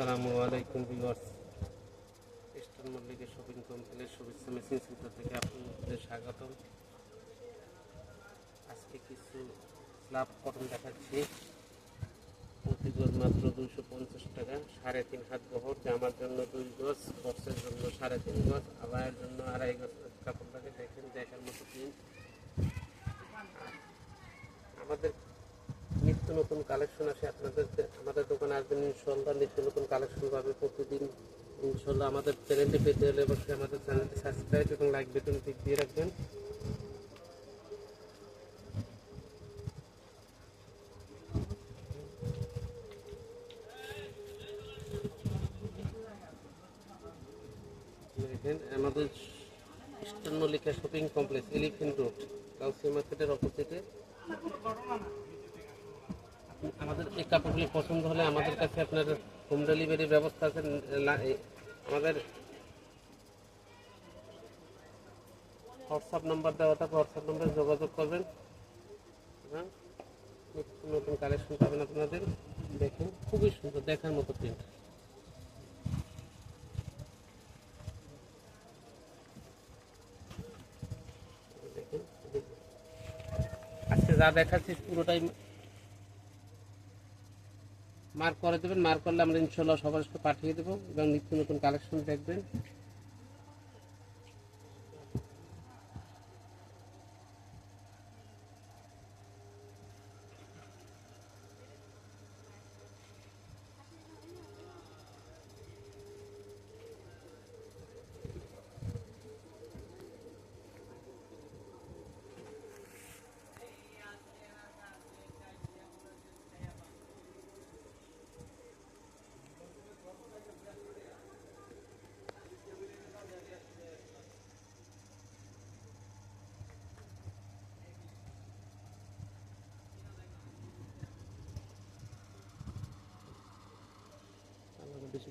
আসসালামু আলাইকুম viewers. Eastern মল্লিকের শপিং কমপ্লেক্স শুভেচ্ছা মেশিন সেন্টার থেকে আপনাদের স্বাগতম। আজকে কিছু লাভ কটন দেখাচ্ছি। প্রতি মাত্র দুইশো পঞ্চাশ টাকা, সাড়ে তিন হাত বহর। জামার জন্য দুই গজ বক্সের জন্য সাড়ে তিন গজ আবায়ের জন্য আড়াই গজ কাপড় লাগে দেখেন দেখার মতো প্রিন্ট আমাদের নিত্য নতুন কালেকশন আসে আপনাদের আমাদের দোকানে আসবেন ইনশাল্লাহ নিত্য নতুন কালেকশন পাবে প্রতিদিন। ইনশাল্লাহ আমাদের চ্যানেলটি পেতে হলে অবশ্যই আমাদের চ্যানেলটি সাবস্ক্রাইব এবং লাইক বাটন টিক দিয়ে রাখবেন। আমাদের Eastern Mallika shopping complex elephant road কাউসি মার্কেটের অপোজিটে আমাদের এই কাপড়গুলি পছন্দ হলে আমাদের কাছে আপনার হোম ডেলিভারির ব্যবস্থা আছে আমাদের হোয়াটসঅ্যাপ নাম্বার দেওয়া থাকবে হোয়াটসঅ্যাপ নাম্বারে যোগাযোগ করবেন। হ্যাঁ নতুন কালেকশন পাবেন আপনাদের দেখেন খুবই সুন্দর, দেখার মতো প্রিন্ট আজকে যা দেখাচ্ছি পুরোটাই মার্ক করে দেবেন। মার্ক করলে আমরা ইনশাল্লাহ সবার সাথে পাঠিয়ে দেবো এবং নিত্য নতুন কালেকশন দেখবেন। que se